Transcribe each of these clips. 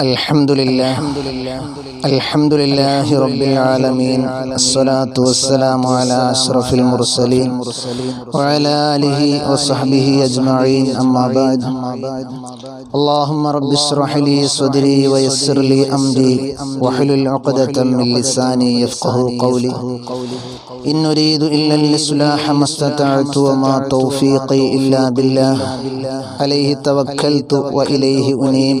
الحمد لله الحمد لله رب العالمين الصلاة والسلام على أشرف المرسلين وعلى آله وصحبه أجمعين أما بعد اللهم رب اشرح لي صدري ويسر لي أمري واحلل عقدة من لساني يفقه قولي إن نريد إلا الإصلاح ما استطعت وما توفيقي إلا بالله عليه توكلت وإليه أنيب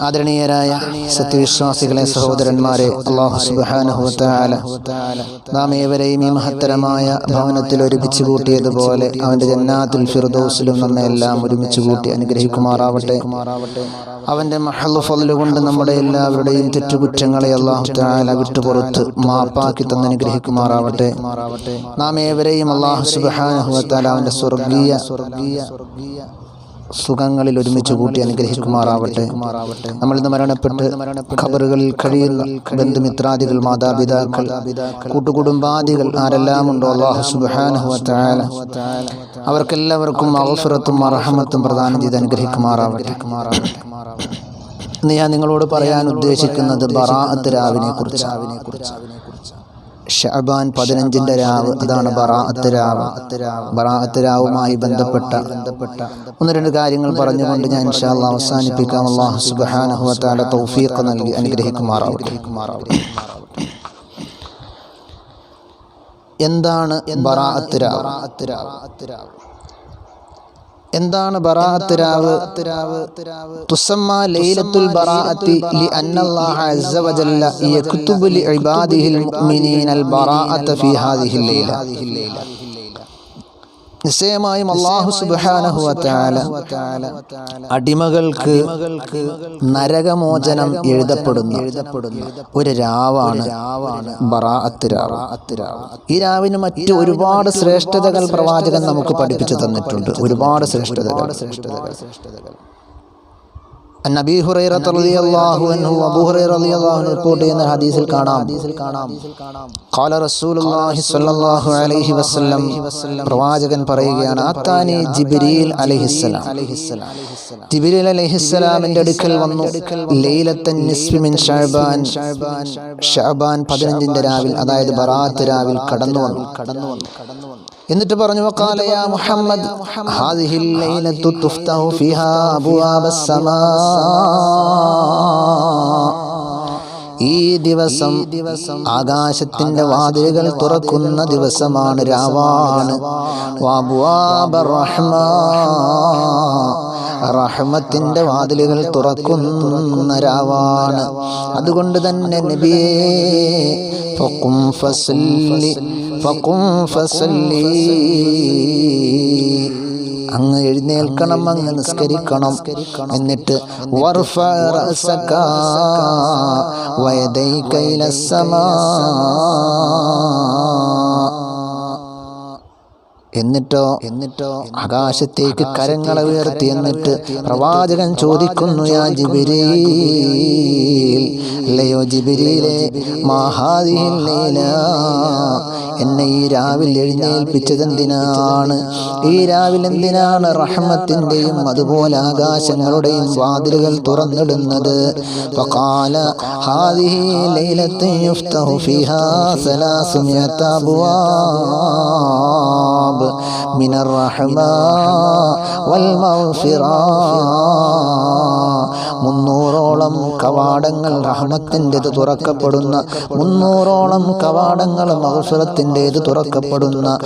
ആദരണീയരായ സത്യവിശ്വാസികളെ സഹോദരന്മാരെ അള്ളാഹു സുബാനുഹുത്താല നാം ഏവരെയും ഈ മഹത്തരമായ ഭവനത്തിൽ ഒരുമിച്ച് കൂട്ടിയതുപോലെ അവന്റെ ജന്നാത്തുൽ ഫിർദോസിലും നമ്മെ എല്ലാം ഒരുമിച്ച് കൂട്ടി അനുഗ്രഹിക്കുമാറാവട്ടെ. അവന്റെ മഹലുഫലുകൊണ്ട് നമ്മുടെ എല്ലാവരുടെയും തെറ്റുകുറ്റങ്ങളെ അള്ളാഹു താല വിട്ടുപുറത്ത് മാപ്പാക്കി തന്നെ അനുഗ്രഹിക്കുമാറാവട്ടെ. നാം ഏവരെയും അള്ളാഹു സുബാനുഹുത്താല അവന്റെ സ്വർഗീയ സ്വർഗീയ സുഖങ്ങളിൽ ഒരുമിച്ച് കൂട്ടി അനുഗ്രഹിക്കുമാറാവട്ടെ. നമ്മൾ ഇന്ന് മരണപ്പെട്ട് ഖബറുകളിൽ കഴിയുന്ന ബന്ധുമിത്രാദികൾ മാതാപിതാക്കൾ കൂട്ടുകുടുംബാദികൾ ആരെല്ലാം ഉണ്ടോ അള്ളാഹു സുബാനുഹുല അവർക്കെല്ലാവർക്കും അവസരത്തും അർഹമത്തും പ്രദാനം ചെയ്ത് അനുഗ്രഹിക്കുമാറാവട്ടെ. ഇന്ന് ഞാൻ നിങ്ങളോട് പറയാൻ ഉദ്ദേശിക്കുന്നത് ബറാഅത്ത് രാവിനെ കുറിച്ച് ഷഅബാൻ പതിനഞ്ചിന്റെ രാവ് അതാണ് ബറാഅത്ത് രാവ്. ബറാഅത്ത് രാവുമായി ബന്ധപ്പെട്ട ഒന്ന് രണ്ട് കാര്യങ്ങൾ പറഞ്ഞുകൊണ്ട് ഞാൻ ഇൻഷാല്ല അവസാനിപ്പിക്കാം. അള്ളാഹു സുബ്ഹാനഹു വതആല തൗഫീഖ് നൽകി അനുഗ്രഹിക്കുമാറാവട്ടെ. എന്താണ് ബറാഅത്ത് രാവ്? എന്താണ് ബറാഅത്ത് രാവ്? തുസമ്മ ലൈലത്തുൽ ബറാഅത്തി ലി അന്നല്ലാഹ അസ്സ വജല്ല യക്തുബു ലി ഇബാദിഹിൽ ഫീ ഹാദിഹിൽ ലൈല. നിശ്ചയമായും അള്ളാഹു സുബാനഹുല അടിമകൾക്ക് നരകമോചനം എഴുതപ്പെടുന്നു. ഒരു രാവാണ് ബറാഅത്ത് രാവ്. ഈ രാവിന് മറ്റു ഒരുപാട് ശ്രേഷ്ഠതകൾ പ്രവാചകൻ നമുക്ക് പഠിപ്പിച്ചു തന്നിട്ടുണ്ട്. ഒരുപാട് ശ്രേഷ്ഠതകൾ. ശ്രേഷ്ഠതകൾ. അൻ അബീ ഹുറൈറ റളിയല്ലാഹു അൻഹു അബൂ ഹുറൈറ റളിയല്ലാഹു അൻഹു റിപ്പോർട്ട് ചെയ്യുന്ന ഹദീസിൽ കാണാം. കാണാം ഖാല റസൂലുള്ളാഹി സ്വല്ലല്ലാഹു അലൈഹി വസല്ലം പ്രവാചകൻ പറയുകയാണ് ആത്താനി ജിബ്രീൽ അലൈഹിസ്സലാം. ജിബ്രീൽ അലൈഹിസ്സലാമിന്റെ അടുക്കൽ വന്നു. ലൈലത്തൻ നിസ്ഫി മിൻ ശഅബാൻ ശഅബാൻ 15ന്റെ രാവിൽ അതായത് ബറാത്ത് രാവിൽ കടന്നു വന്നു കടന്നു വന്നു. എന്നിട്ട് പറഞ്ഞു മുഹമ്മദ് ഹാദിഹിൽ ലൈലത്തു തുഫ്തഹു ഫിഹാ അബ്വാബസ് സമാ. ഈ ദിവസം ദിവസം ആകാശത്തിന്റെ വാതിലുകൾ തുറക്കുന്ന ദിവസമാണ് രാവാണ്. റഹ്മത്തിന്റെ വാതിലുകൾ തുറക്കുന്ന രാവാണ്. അതുകൊണ്ട് തന്നെ നബിയേ ഫഖും ഫസല്ലി. അങ്ങ് എഴുന്നേൽക്കണം അങ്ങ് നിസ്കരിക്കണം. എന്നിട്ട് എന്നിട്ടോ എന്നിട്ടോ ആകാശത്തേക്ക് കരങ്ങളെ ഉയർത്തി എന്നിട്ട് പ്രവാചകൻ ചോദിക്കുന്നു യാ ജിബിരിയിൽ ജിബിരിയിലെ മഹാദിഹില്ല എന്നെ ഈ രാവിൽ എഴുന്നേൽപ്പിച്ചതെന്തിനാണ്? ഈ രാവിൽ എന്തിനാണ് റഹ്മത്തിന്റെയും അതുപോലെ ആകാശങ്ങളുടെയും വാതിലുകൾ തുറന്നിടുന്നത്? ഹാദിഹി ഫിഹാ സലാസുമിയത്ത അബുവാ من الرحمة والمغفرة. മുന്നൂറോളം കവാടങ്ങൾ റഹ്മത്തിന്റെത് തുറക്കപ്പെടുന്ന മുന്നൂറോളം കവാടങ്ങൾ മഹഫിറത്തിന്റെത് തുറക്കപ്പെടുന്ന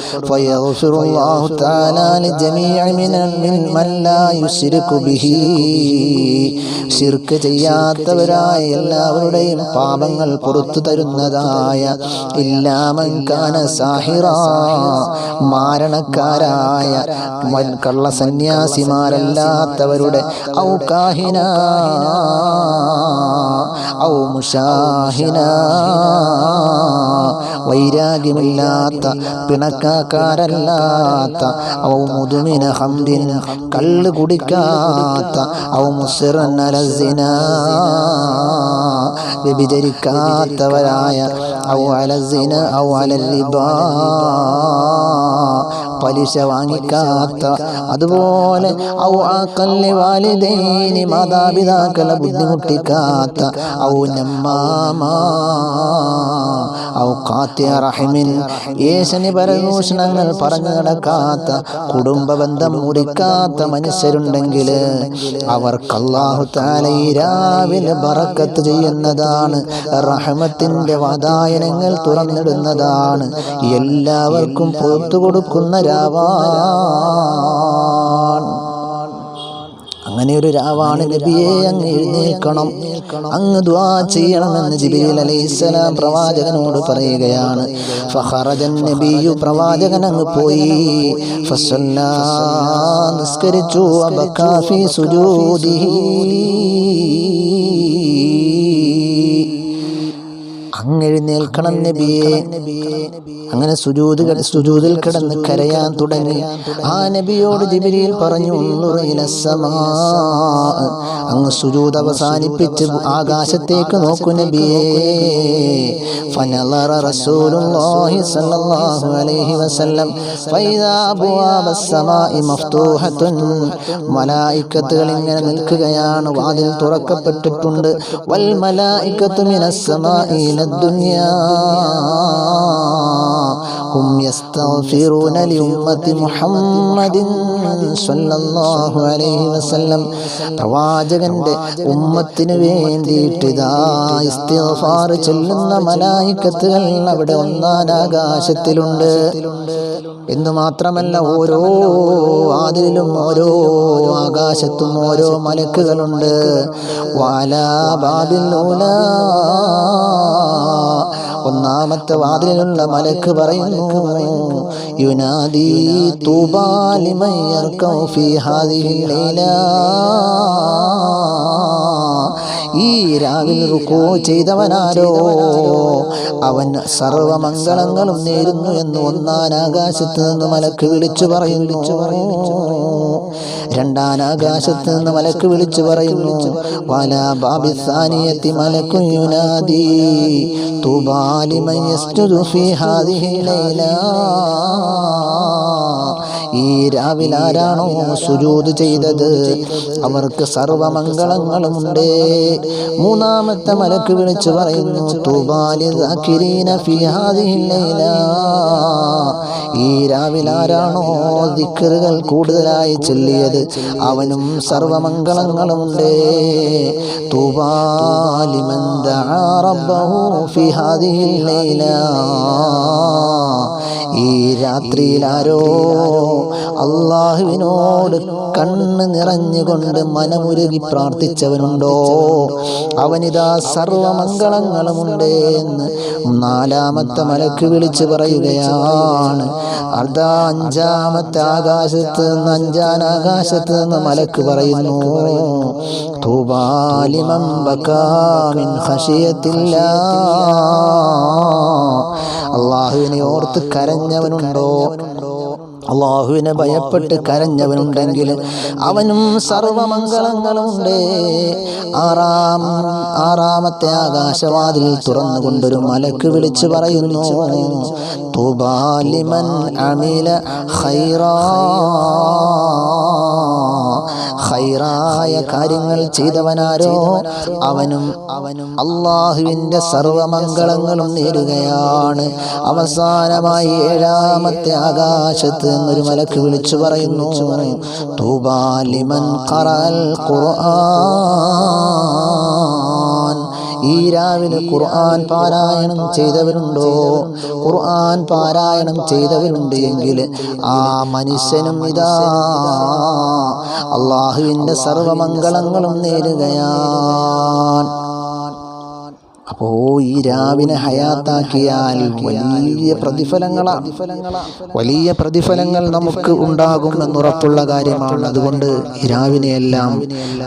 ശിർക്ക് ചെയ്യാത്തവരായ എല്ലാവരുടെയും പാപങ്ങൾ പുറത്തു തരുന്നതായ ഇല്ലാമൻകാന സാഹിറ. മാരണക്കാരായ കള്ളസന്യാസിമാരല്ലാത്തവരുടെ ഔകാഹിന. ഔ മുഷാഹിന വൈരാഗ്യമില്ലാത്ത പിണക്കാക്കാരല്ലാത്ത ഔ മുതുമിന ഹംദിൻ കള്ള് കുടിക്കാത്ത ഔ മുസിറന്നലസിന വ്യഭിചരിക്കാത്തവരായ ഔ അലസിന ഔ അലരിബാ പലിശ വാങ്ങിക്കാത്ത അതുപോലെ ഔ ആക്കല്ലി വാലിദൈനി മാതാപിതാക്കളെ ബുദ്ധിമുട്ടിക്കാത്ത ഔ നമ്മാമാ ഔ കാത്തിയ റഹിമിൻ. ഏശനി പരദൂഷണങ്ങൾ പറഞ്ഞു നടക്കാത്ത കുടുംബ ബന്ധം മുറിക്കാത്ത മനുഷ്യരുണ്ടെങ്കിൽ അവർക്ക് അള്ളാഹു താല ഈ രാവിലെ ബറക്കത്ത് ചെയ്യുന്നതാണ്. റഹമത്തിന്റെ വാതായനങ്ങൾ തുറന്നിടുന്നതാണ്. എല്ലാവർക്കും പുറത്തു കൊടുക്കുന്ന രാവാണ് അങ്ങനെ ഒരു രാവാണ് നബിയെ അങ്ങ് എഴുന്നേൽക്കണം. അങ്ങ് ദ്വാ ചെയ്യണമെന്ന് ജിബിരിൽ അലൈഹിസ്സലാം പ്രവാചകനോട് പറയുകയാണ്. ഫഹറജൻ നബിയു പ്രവാചകൻ അങ്ങ് പോയി. നിസ്കരിച്ചു അബക്കാഫി സുജോദി. സുജൂദിഹി അങ്ങെഴുന്നേൽക്കണം നബിയെ അങ്ങനെ സുജൂത് സുജൂതിൽ കിടന്ന് കരയാൻ തുടങ്ങി. ആ നബിയോട് ജിബിരിയിൽ പറഞ്ഞു. അങ്ങ് സുജൂത് അവസാനിപ്പിച്ച് ആകാശത്തേക്ക് നോക്കു നബിയേ ഫനളറ റസൂലുള്ളാഹി സ്വല്ലല്ലാഹു അലൈഹി വസല്ലം. ഫൈദാ അബ്വാബസ് സമാഇ മഫ്തൂഹത്തുൻ. മലായിക്കത്തുകൾ ഇങ്ങനെ നിൽക്കുകയാണ്. വാതിൽ തുറക്കപ്പെട്ടിട്ടുണ്ട്. വൽ മലായിക്കത്തു മിനസ് സമാഇ ഇലദ്ദുനിയാ يستغفرون لأمة محمد സ്വല്ലല്ലാഹു അലൈഹി വസല്ലം. പ്രവാചകന്റെ ഉമ്മത്തിന് വേണ്ടിയിട്ട് ഇതാ ഇസ്തിഗ്ഫാർ ചൊല്ലുന്ന മലായിക്കത്തുകൾ അവിടെ ഒന്നാം ആകാശത്തിലുണ്ട്. എന്ന് മാത്രമല്ല ഓരോ വാതിലും ഓരോ ആകാശത്തും ഓരോ മലക്കുകളുണ്ട്. വാലാ ബാബിൽ ഒന്നാമത്തെ വാതിലുള്ള മലക്ക് പറയുന്നു യുനാദി ഈ രാവിൽ റുക്കോ ചെയ്തവനാരോ? അവൻ സർവമംഗളങ്ങളും നേരുന്നു എന്ന് ഒന്നാൻ ആകാശത്ത് നിന്ന് മലക്ക് വിളിച്ചു പറയുന്നു. ആകാശത്ത് നിന്ന് മലക്ക് വിളിച്ചു പറയുന്നു ഈ രാവിലെ ആരാണോ ചെയ്തത്? അവർക്ക് സർവമംഗളങ്ങളുമുണ്ട് മൂന്നാമത്തെ മലക്ക് വിളിച്ചു പറയുന്നു തൂബാലി ദാക്കിരീന ഫീ ഹാദിഹിൽ ലൈല. ഈ രാവിലെ ആരാണോ ദിക്കറുകൾ കൂടുതലായി ചൊല്ലിയത്? അവനും സർവമംഗളങ്ങളുണ്ട് തൂബാലിമൻ ദഅ റബ്ബഹു ഫീ ഈ രാത്രിയിൽ ആരോ അള്ളാഹുവിനോട് കണ്ണ് നിറഞ്ഞുകൊണ്ട് മനമുരുകി പ്രാർത്ഥിച്ചവനുണ്ടോ? അവനിതാ സർവമംഗളങ്ങളുമുണ്ട് എന്ന് നാലാമത്തെ മലക്ക് വിളിച്ചു പറയുകയാണ്. അതാ അഞ്ചാമത്തെ ആകാശത്ത് നിന്ന് അഞ്ചാം ആകാശത്ത് നിന്ന് മലക്ക് പറയുന്നു അള്ളാഹുവിനെ ഓർത്ത് കരഞ്ഞവനുണ്ടോ? അള്ളാഹുവിനെ ഭയപ്പെട്ട് കരഞ്ഞവനുണ്ടെങ്കിൽ അവനും സർവമംഗളങ്ങളുണ്ട്. ആറാം ആറാമത്തെ ആകാശവാതിൽ തുറന്നുകൊണ്ടൊരു മലക്ക് വിളിച്ചു പറയുന്നു തുബാലിമൻ അമില ഖൈറാ. ഖൈറായ കാര്യങ്ങൾ ചെയ്തവനാരോ? അവനും അവനും അള്ളാഹുവിന്റെ സർവമംഗളങ്ങളും നേരുകയാണ്. അവസാനമായി ഏഴാമത്തെ ആകാശത്ത് ഒരു മലക്ക് വിളിച്ചു പറയുന്നു തൂബാലിമൻ ഖറൽ ഖുർആൻ. ഈ രാവിലെ ഖുർആൻ പാരായണം ചെയ്തവരുണ്ടോ? ഖുർആൻ പാരായണം ചെയ്തവരുണ്ട് എങ്കിൽ ആ മനുഷ്യനും ഇതാ അള്ളാഹുവിന്റെ സർവമംഗളങ്ങളും നേരുകയാണ്. അപ്പോ ഈ രാവിനെ ഹയാത്താക്കിയാൽ വലിയ പ്രതിഫലങ്ങളാണ് വലിയ പ്രതിഫലങ്ങൾ നമുക്ക് ഉണ്ടാകും എന്നുറപ്പുള്ള കാര്യമാണ്. അതുകൊണ്ട് രാവിനെയെല്ലാം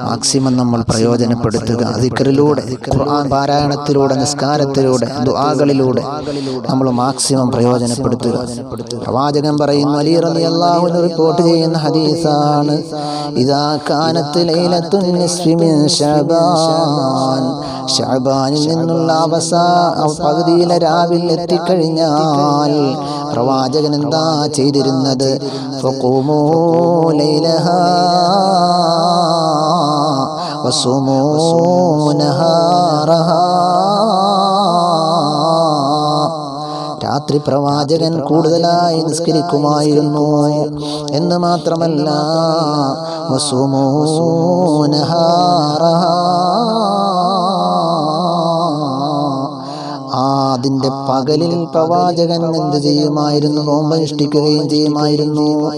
മാക്സിമം നമ്മൾ പ്രയോജനപ്പെടുത്തുക. അതിക്കറിലൂടെ ഖുർആൻ പാരായണത്തിലൂടെ നിസ്കാരത്തിലൂടെ ദുആകളിലൂടെ നമ്മൾ മാക്സിമം പ്രയോജനപ്പെടുത്തുക. പ്രവാചകൻ പറയുന്നു അലി റലി അള്ളാഹു റിപ്പോർട്ട് ചെയ്യുന്ന ഹദീസാണ് ഇതാ കാനത്തിൽ ഷാബാനിൽ നിന്നുള്ള അവസാ പകുതിയിലെ രാവിൽ എത്തിക്കഴിഞ്ഞാൽ പ്രവാചകൻ എന്താ ചെയ്തിരുന്നത്? രാത്രി പ്രവാചകൻ കൂടുതലായി നിസ്കരിക്കുമായിരുന്നു എന്ന് മാത്രമല്ല വസുമൂ ആ പകലിൽ പ്രവാചകൻ എന്ത് ചെയ്യുമായിരുന്നു? നോമ്പനുഷ്ഠിക്കുകയും ചെയ്യുമായിരുന്നു.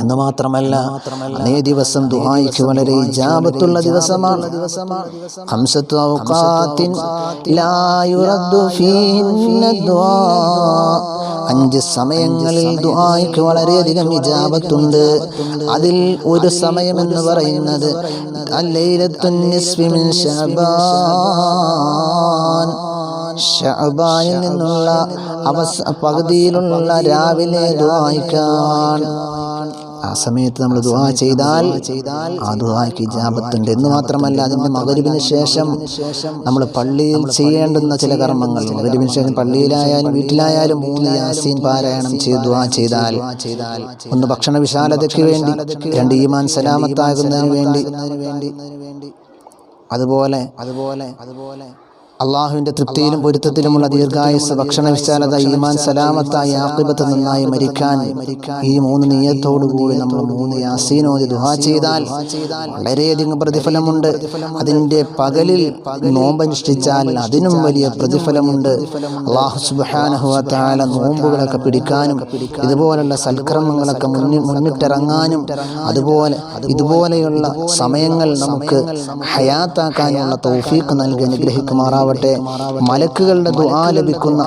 എന്ന് മാത്രമല്ല അതേ ദിവസം ദുഹായിക്ക് വളരെ ജാപത്തുള്ള ദിവസമാണ്. അഞ്ച് സമയങ്ങളിൽ ദുഹായിക്ക് വളരെയധികം ഇജാപത്തുണ്ട് അതിൽ ഒരു സമയം എന്ന് പറയുന്നത് അല്ലൈലത്തുൻ നിസ്ഫി മിൻ ശഅബാൻ ഷഅബാനിൽ നിന്നുള്ള അവസ പകുതിയിലുള്ള രാവിലെ ദ്വായിക്കാൻ ആ സമയത്ത് നമ്മൾ ദുആ ചെയ്താൽ ആ ദുആയ്ക്ക് ഇജാബത്തുണ്ട്. എന്ന് മാത്രമല്ല അതിന്റെ മകരുവിന് ശേഷം നമ്മൾ പള്ളിയിൽ ചെയ്യേണ്ടുന്ന ചില കർമ്മങ്ങൾ. മകരുവിന് ശേഷം പള്ളിയിലായാലും വീട്ടിലായാലും മൂന്ന് യാസീൻ പാരായണം ചെയ്ത് ദുആ ചെയ്താൽ ഒന്ന് ഭക്ഷണ വിശാലതയ്ക്ക് വേണ്ടി രണ്ട് ഈമാൻ സലാമത്താകുന്നതിന് വേണ്ടി അതുപോലെ അതുപോലെ അതുപോലെ അള്ളാഹുവിന്റെ തൃപ്തിയിലും പൊരുത്തത്തിലുമുള്ള ദീർഘായുസ് ഭക്ഷണ വിശാലത ഈമാൻ സലാമത്തായി ആക്കിബത്ത് നന്നായി മരിക്കാൻ ഈ മൂന്ന് നീയത്തോടുകൂടി നമ്മൾ മൂന്ന് യാസീനോദി ദുഹാ ചെയ്താൽ വളരെയധികം പ്രതിഫലമുണ്ട്. അതിന്റെ പകലിൽ നോമ്പനുഷ്ഠിച്ചാൽ അതിനും വലിയ പ്രതിഫലമുണ്ട്. അള്ളാഹു സുബാനഹുല നോമ്പുകളൊക്കെ പിടിക്കാനും ഇതുപോലുള്ള സൽക്രമങ്ങളൊക്കെ മുന്നിൽ മുന്നിട്ടിറങ്ങാനും അതുപോലെ ഇതുപോലെയുള്ള സമയങ്ങൾ നമുക്ക് ഹയാത്താക്കാനുള്ള തൗഫീഖ് നൽകി അനുഗ്രഹിക്കുമാറാവട്ടെ. മലക്കുകളുടെ ദുആ ലഭിക്കുന്ന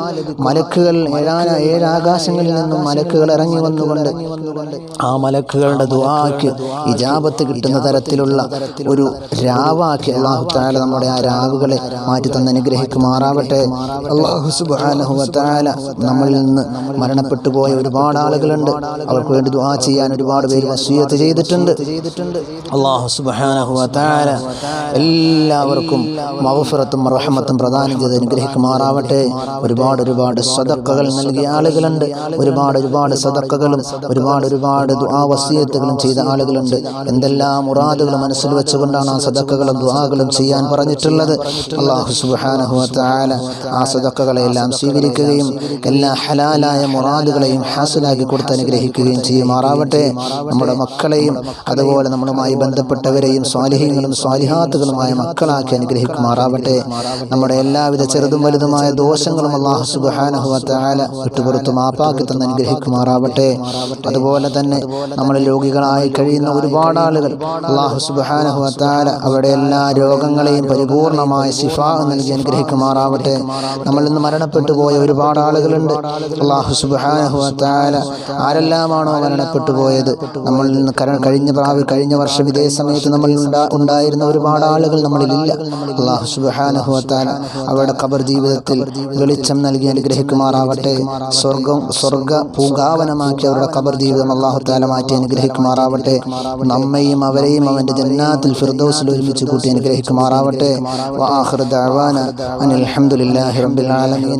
മലക്കുകൾ ഏഴാന ഏഴാകാശങ്ങളിൽ നിന്നും മലക്കുകൾ ഇറങ്ങി വന്നുകൊണ്ട് ആ മലക്കുകളുടെ ദുആക്ക് ഇജാബത്ത് കിട്ടുന്ന തരത്തിലുള്ള ഒരു രാവാക്കി അള്ളാഹു താല നമ്മുടെ ആ രാവുകളെ മാറ്റി തന്ന് അനുഗ്രഹിക്കുമാറാവട്ടെ. അള്ളാഹു സുബ്ഹാനഹു വതആല നമ്മളിൽ നിന്ന് മരണപ്പെട്ടു പോയ ഒരുപാട് ആളുകളുണ്ട്. അവർക്ക് വേണ്ടി ദുആ ചെയ്യാൻ ഒരുപാട് പേര് വസീയത്ത് ചെയ്തിട്ടുണ്ട്. അള്ളാഹു സുബ്ഹാനഹു വതആല എല്ലാവർക്കും മഗ്ഫിറത്തും റഹ്മത്തും പ്രദാനം ചെയ്ത് അനുഗ്രഹിക്കുമാറാവട്ടെ. ഒരുപാട് ഒരുപാട് സദക്കകൾ നൽകിയ ആളുകളുണ്ട്. ഒരുപാട് ഒരുപാട് സദക്കകളും ഒരുപാട് ഒരുപാട് വസീയത്തുകളും ചെയ്ത ആളുകളുണ്ട്. എന്തെല്ലാം മുറാദുകൾ മനസ്സിൽ വെച്ചുകൊണ്ടാണ് ആ സദക്കകളും ദുആകളും ചെയ്യാൻ പറഞ്ഞിട്ടുള്ളത്? അള്ളാഹു സുബ്ഹാനഹു താല ആ സദക്കകളെല്ലാം സ്വീകരിക്കുകയും എല്ലാ ഹലാലായ മുറാദുകളെയും ഹാസിലാക്കി കൊടുത്ത് അനുഗ്രഹിക്കുകയും ചെയ്യുമാറാവട്ടെ. നമ്മുടെ മക്കളെയും അതുപോലെ നമ്മളുമായി ബന്ധപ്പെട്ടവരെയും സ്വാലിഹ്യങ്ങളും സ്വാലിഹാത്തുകളുമായ മക്കളാക്കി അനുഗ്രഹിക്കുമാറാവട്ടെ. നമ്മുടെ എല്ലാവിധ ചെറുതും വലുതുമായ ദോഷങ്ങളും അള്ളാഹു സുബ്ഹാനഹു വതആല വിട്ടുപുറത്ത് മാപ്പാക്കി തന്ന് അനുഗ്രഹിക്കുമാറാവട്ടെ. അതുപോലെ തന്നെ നമ്മൾ രോഗികളായി കഴിയുന്ന ഒരുപാട് ആളുകൾ അള്ളാഹു സുബ്ഹാനഹു വതആല അവരുടെ എല്ലാ രോഗങ്ങളെയും പരിപൂർണമായ ശിഫാ നൽകി അനുഗ്രഹിക്കുമാറാവട്ടെ. നമ്മൾ ഇന്ന് മരണപ്പെട്ടു പോയ ഒരുപാട് ആളുകളുണ്ട്. അള്ളാഹു സുബ്ഹാനഹു വതആല ആരെല്ലാമാണോ മരണപ്പെട്ടു പോയത്? നമ്മൾ നിന്ന് കഴിഞ്ഞ പ്രാവ് കഴിഞ്ഞ വർഷം ഇതേ സമയത്ത് നമ്മൾ ഉണ്ടാ- ഉണ്ടായിരുന്ന ഒരുപാട് ആളുകൾ നമ്മളിലില്ല. അള്ളാഹു സുബ്ഹാനഹു വതആല അവരുടെ ഖബർ ജീവിതത്തിൽ വെളിച്ചം നൽകി അനുഗ്രഹിക്കുമാറാവട്ടെ. സ്വർഗം സ്വർഗ പൂങ്കാവനമാക്കി അവരുടെ ഖബർ ജീവിതം അള്ളാഹു താല മാറ്റി അനുഗ്രഹിക്കുമാറാവട്ടെ. നമ്മയും അവരെയും അവന്റെ ജന്നാത്തിൽ ഫിർദോസിൽ ഒരുമിച്ച് കൂട്ടി അനുഗ്രഹിക്കുമാറാവട്ടെ. ദഅവാന അനിൽ ഹംദുലില്ലാഹി റബ്ബിൽ ആലമീൻ.